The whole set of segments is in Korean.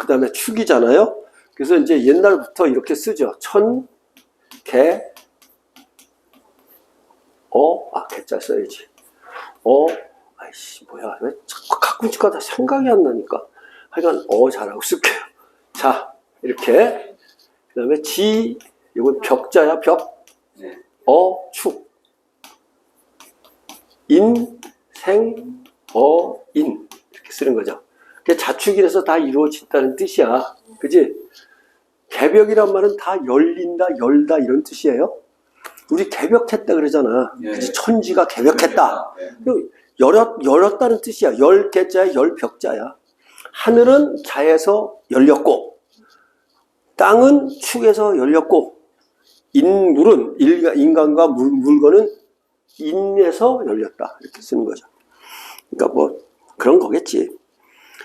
그 다음에 축이잖아요. 그래서 이제 옛날부터 이렇게 쓰죠. 천, 개, 어, 아, 개자 써야지. 어, 아이씨, 뭐야. 왜 자꾸 가끔씩가다 생각이 안 나니까. 하여간, 어, 잘하고 쓸게요. 자, 이렇게. 그 다음에 지, 이건 벽자야, 벽. 네. 어, 축. 인, 생, 어, 인. 이렇게 쓰는 거죠. 그게 자축이라서 다 이루어진다는 뜻이야. 그지? 개벽이란 말은 다 열린다, 열다 이런 뜻이에요. 우리 개벽했다 그러잖아. 예. 그치? 천지가 개벽했다. 네. 열었, 열었다는 뜻이야. 열 개자야, 열 벽자야. 하늘은 자에서 열렸고, 땅은 축에서 열렸고, 인물은, 인간과 물, 물건은 인에서 열렸다. 이렇게 쓰는 거죠. 그러니까 뭐, 그런 거겠지.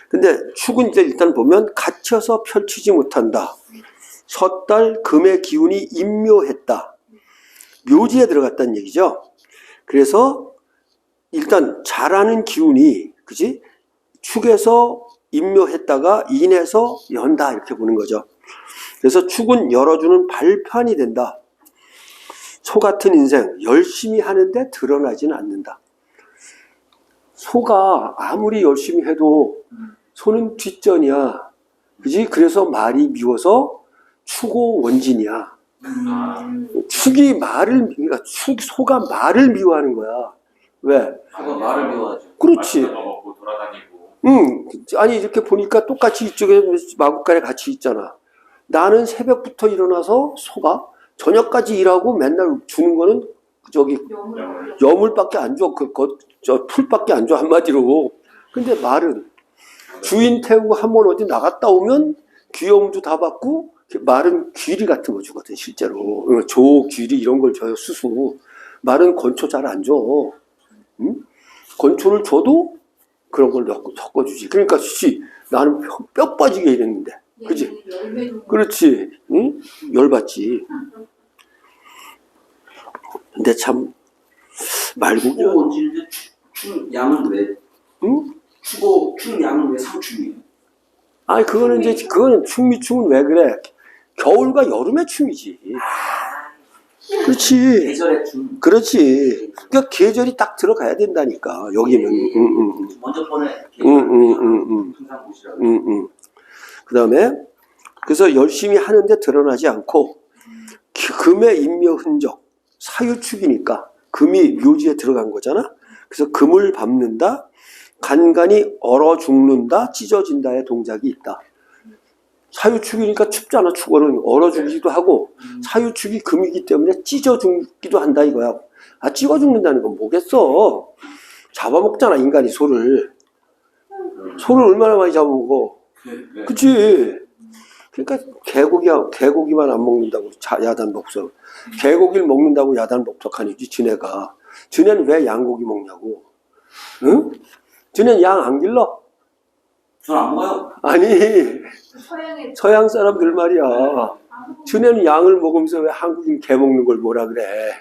근데 축은 이제 일단 보면 갇혀서 펼치지 못한다. 섣달 금의 기운이 임묘했다. 묘지에 들어갔다는 얘기죠. 그래서 일단 잘하는 기운이 그지 축에서 임묘했다가 인해서 연다 이렇게 보는 거죠. 그래서 축은 열어주는 발판이 된다. 소 같은 인생 열심히 하는데 드러나지는 않는다. 소가 아무리 열심히 해도 소는 뒷전이야. 그지? 그래서 말이 미워서 추고 원진이야. 축이 말을 그러니까 축 소가 말을 미워하는 거야. 왜? 그거 말을 미워하죠. 그렇지. 응. 아니 이렇게 보니까 똑같이 이쪽에 마구간에 같이 있잖아. 나는 새벽부터 일어나서 소가 저녁까지 일하고 맨날 주는 거는 저기 여물밖에 안 줘. 그, 그, 저 풀밖에 안 줘. 한마디로. 근데 말은 주인 태우고 한 번 어디 나갔다 오면 귀여움도 다 받고 말은 귀리 같은 거 주거든 실제로. 어, 조, 귀리 이런 걸 줘요. 수수. 말은 건초 잘 안 줘. 응? 건초를 줘도 그런 걸 섞어주지. 그러니까 씨 나는 뼈, 뼈 빠지게 일했는데. 그지? 그렇지. 응? 열받지. 근데 참 말고 추 양은 왜? 응? 추고 추 양은 왜 상충이에요? 아니 그거는 이제 그거는 춤미춤은 왜 그래? 겨울과 여름의 춤이지. 그렇지. 계절의 춤. 그렇지. 그러니까 계절이 딱 들어가야 된다니까. 여기는. 응, 응, 응. 먼저 번에 응, 응, 응, 응. 항상 보시라고. 응, 응. 그 다음에, 그래서 열심히 하는데 드러나지 않고, 기- 금의 인묘 흔적, 사유축이니까, 금이 묘지에 들어간 거잖아? 그래서 금을 밟는다, 간간히 얼어 죽는다, 찢어진다의 동작이 있다. 사유축이니까 춥잖아, 축월은. 얼어 죽기도 하고, 사유축이 금이기 때문에 찢어 죽기도 한다, 이거야. 아, 찢어 죽는다는 건 뭐겠어? 잡아먹잖아, 인간이 소를. 소를 얼마나 많이 잡아먹어. 네. 그치. 그러니까 개고기, 개고기만 안 먹는다고 자- 야단 법석. 개고기를 먹는다고 야단 법석하니지, 지네가. 지네는 왜 양고기 먹냐고. 응? 지네는 양 안 길러? 전안 먹어요. 아니, 서양 사람들 말이야. 지네는 양을 먹으면서 왜 한국인 개 먹는 걸 뭐라 그래.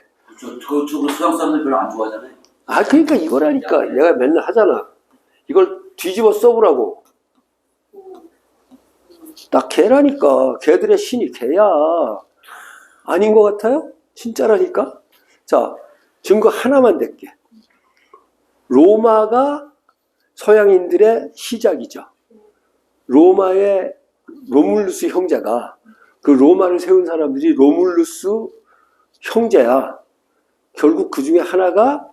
저, 저, 저, 서양 사람들 별로 안 좋아하잖아요. 아, 그러니까 이거라니까. 내가 맨날 하잖아. 이걸 뒤집어 써보라고. 나 개라니까. 개들의 신이 개야. 아닌 것 같아요? 진짜라니까? 자, 증거 하나만 댈게. 로마가 서양인들의 시작이죠. 로마의 로물루스 형제가 그 로마를 세운 사람들이 로물루스 형제야. 결국 그 중에 하나가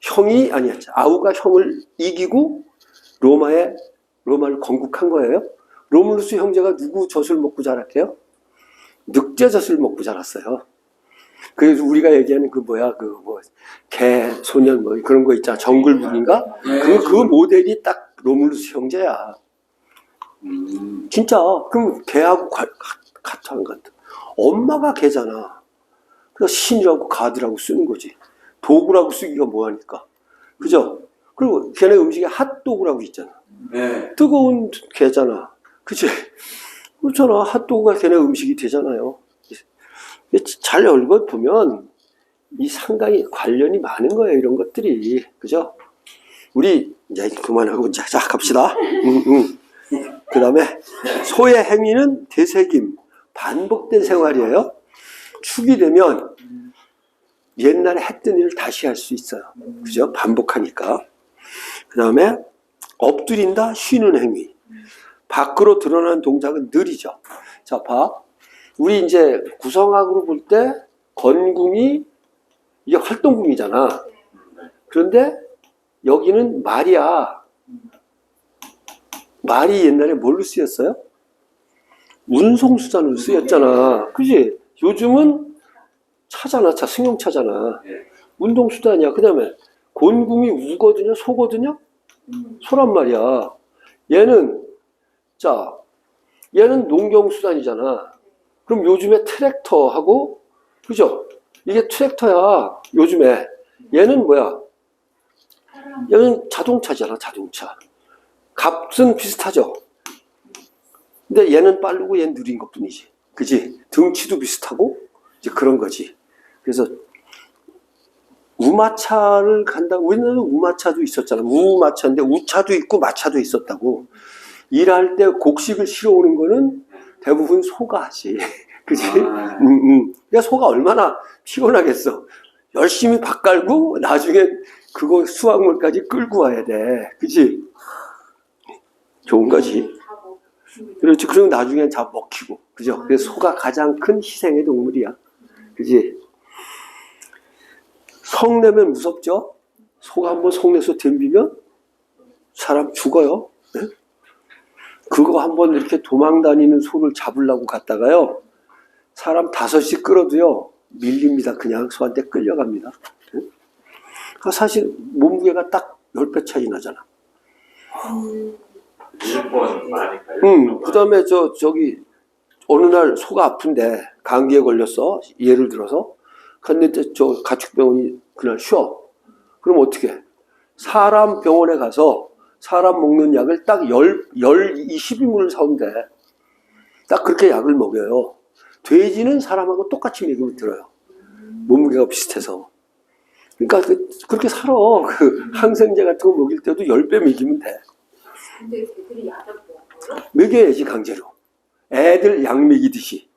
형이 아니 아우가 형을 이기고 로마에 로마를 건국한 거예요. 로물루스 형제가 누구 젖을 먹고 자랐대요? 늑대 젖을 먹고 자랐어요. 그래서 우리가 얘기하는 그 뭐야 그 뭐 개 소년 뭐 그런 거 있잖아 정글북인가? 네, 그 그 모델이 딱 로물루스 형제야. 음, 진짜 그럼 개하고 가- 가- 같아 안 같아? 엄마가 개잖아. 그래서 신이라고 가드라고 쓰는 거지. 도구라고 쓰기가 뭐하니까. 그죠? 그리고 걔네 음식에 핫도그라고 있잖아. 네. 뜨거운 개잖아. 그치? 그렇잖아. 핫도그가 걔네 음식이 되잖아요. 잘 읽어보면 이 상당히 관련이 많은 거예요. 이런 것들이. 그죠? 우리 이제 그만하고 이제 자 갑시다. 응, 응. 그 다음에 소의 행위는 되새김, 반복된 생활이에요. 축이 되면 옛날에 했던 일을 다시 할 수 있어요. 그죠? 반복하니까. 그 다음에 엎드린다, 쉬는 행위. 밖으로 드러나는 동작은 느리죠. 자, 봐. 우리 이제 구성학으로 볼 때 건궁이 이게 활동궁이잖아. 그런데 여기는 말이야. 말이 옛날에 뭘로 쓰였어요? 운송수단으로 쓰였잖아. 그지? 요즘은 차잖아, 차, 승용차잖아. 예. 운동수단이야. 그 다음에 곤궁이 우거든요, 소거든요? 소란 말이야. 얘는, 자, 얘는 농경수단이잖아. 그럼 요즘에 트랙터하고, 그죠? 이게 트랙터야, 요즘에. 얘는 뭐야? 얘는 자동차잖아, 자동차. 값은 비슷하죠? 근데 얘는 빠르고 얘는 느린 것 뿐이지. 그지? 등치도 비슷하고, 이제 그런 거지. 그래서, 우마차를 간다. 우리나라는 우마차도 있었잖아. 우마차인데 우차도 있고 마차도 있었다고. 일할 때 곡식을 실어 오는 거는 대부분 소가 하지. 그지? 아, 음, 음. 그러니까 소가 얼마나 피곤하겠어. 열심히 밥 깔고 나중에 그거 수확물까지 끌고 와야 돼. 그지? 좋은 거지. 그렇지. 그리고 나중엔 다 먹히고. 그죠? 그래서 소가 가장 큰 희생의 동물이야. 그지? 성내면 무섭죠? 소가 한번 성내서 덤비면 사람 죽어요. 네? 그거 한번 이렇게 도망 다니는 소를 잡으려고 갔다가요. 사람 다섯이 끌어도요. 밀립니다. 그냥 소한테 끌려갑니다. 네? 그 사실 몸무게가 딱 10배 차이 나잖아. 일본 많으니까요. 음, 그 다음에 저, 저기, 어느 날 소가 아픈데, 감기에 걸렸어. 예를 들어서. 갔는데 저 가축병원이 그날 쉬어. 그럼 어떻게? 해? 사람 병원에 가서 사람 먹는 약을 딱 열, 열, 20인분을 사오면 돼. 딱 그렇게 약을 먹여요. 돼지는 사람하고 똑같이 먹이면 들어요. 몸무게가 비슷해서. 그러니까 그, 그렇게 살아. 그 항생제 같은 거 먹일 때도 10배 먹이면 돼. 먹여야지 강제로. 애들 약 먹이듯이.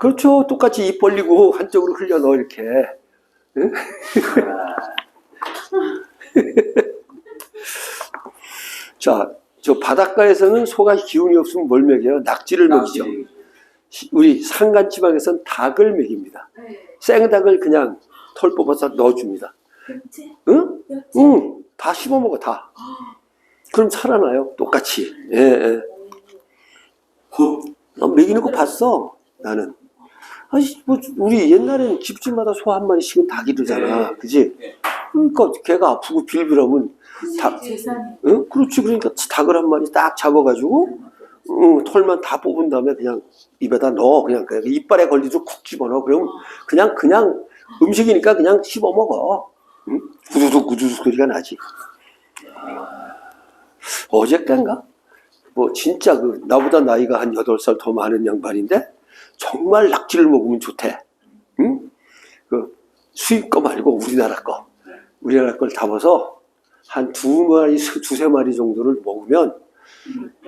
그렇죠. 똑같이 입 벌리고 한쪽으로 흘려 넣어 이렇게. 응? 자, 저 바닷가에서는 소가 기운이 없으면 뭘 먹여요? 낙지를 먹이죠. 시- 우리 산간 지방에서는 닭을 먹입니다. 네. 생닭을 그냥 털 뽑아서 넣어줍니다. 응? 응. 다 씹어 먹어 다. 그럼 살아나요. 똑같이. 예, 예. 나 먹이는 거 봤어. 나는. 아니, 뭐, 우리 옛날에는 집집마다 소 한 마리씩은 다 기르잖아. 네. 그지? 네. 그러니까 걔가 아프고 빌빌하면, 다- 응? 그렇지. 그러니까 닭을 한 마리 딱 잡아가지고, 응, 털만 다 뽑은 다음에 그냥 입에다 넣어. 그냥, 그냥 이빨에 걸리도록 쿡 집어넣어. 그럼 그냥, 그냥 음식이니까 그냥 씹어 먹어. 응? 구두둑 구두둑 소리가 나지. 어저께인가? 뭐 진짜 그 나보다 나이가 한 8살 더 많은 양반인데 정말 낙지를 먹으면 좋대. 응? 그 수입 거 말고 우리나라 거. 우리나라 걸 담아서 한 두 마리, 세- 두세 마리 정도를 먹으면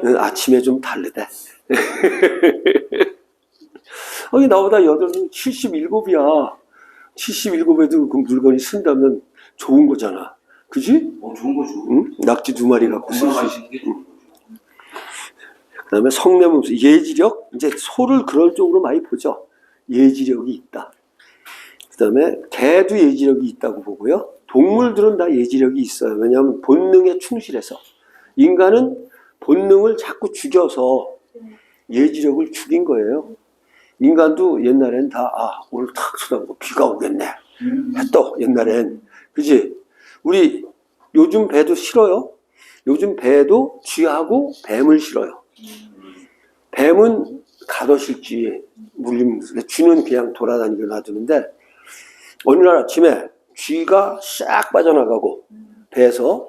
응, 아침에 좀 달래대. 아니 나보다 여덟 77이야. 77에도 그 물건이 쓴다면 좋은 거잖아. 그지? 어, 좋은 거죠. 응? 낙지 두 마리 갖고 쓸 수 있어. 좋은 거죠. 그다음에 성내문수 예지력 이제 소를 그런 쪽으로 많이 보죠. 예지력이 있다. 그 다음에 개도 예지력이 있다고 보고요. 동물들은 다 예지력이 있어요. 왜냐하면 본능에 충실해서 인간은 본능을 자꾸 죽여서 예지력을 죽인 거예요. 인간도 옛날엔 다 아, 오늘 탁 쳐다보고 비가 오겠네. 했어 옛날엔 그지? 우리 요즘 배도 싫어요. 요즘 배도 쥐하고 뱀을 싫어요. 뱀은 가둬실지 물림 쥐는 그냥 돌아다니게 놔두는데 어느 날 아침에 쥐가 싹 빠져나가고 배에서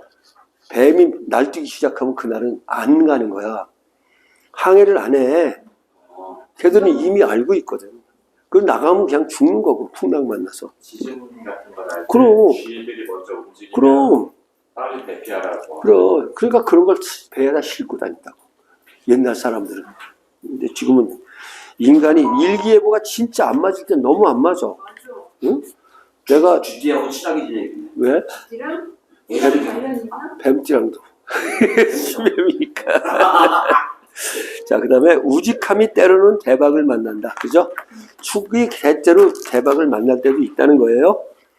뱀이 날뛰기 시작하면 그날은 안 가는 거야. 항해를 안 해. 어, 걔들은 이미 알고 있거든. 그 나가면 그냥 죽는 거고 풍랑 만나서. 그럼. 그럼. 그럼 그러니까 그런 걸 배에다 싣고 다닌다고. 옛날 사람들은. 근데 지금은 인간이 일기예보가 진짜 안 맞을 때 너무 안. 맞아. 응? 내가 쥐띠하고 친하게 지내겠네. 왜 관련 있나? 뱀띠랑도 수뱀이니까. 자, 그 다음에 우직함이 때로는 대박을 만난다. 그죠? 축이 대때로 대박을 만날 때도 있다는 거예요.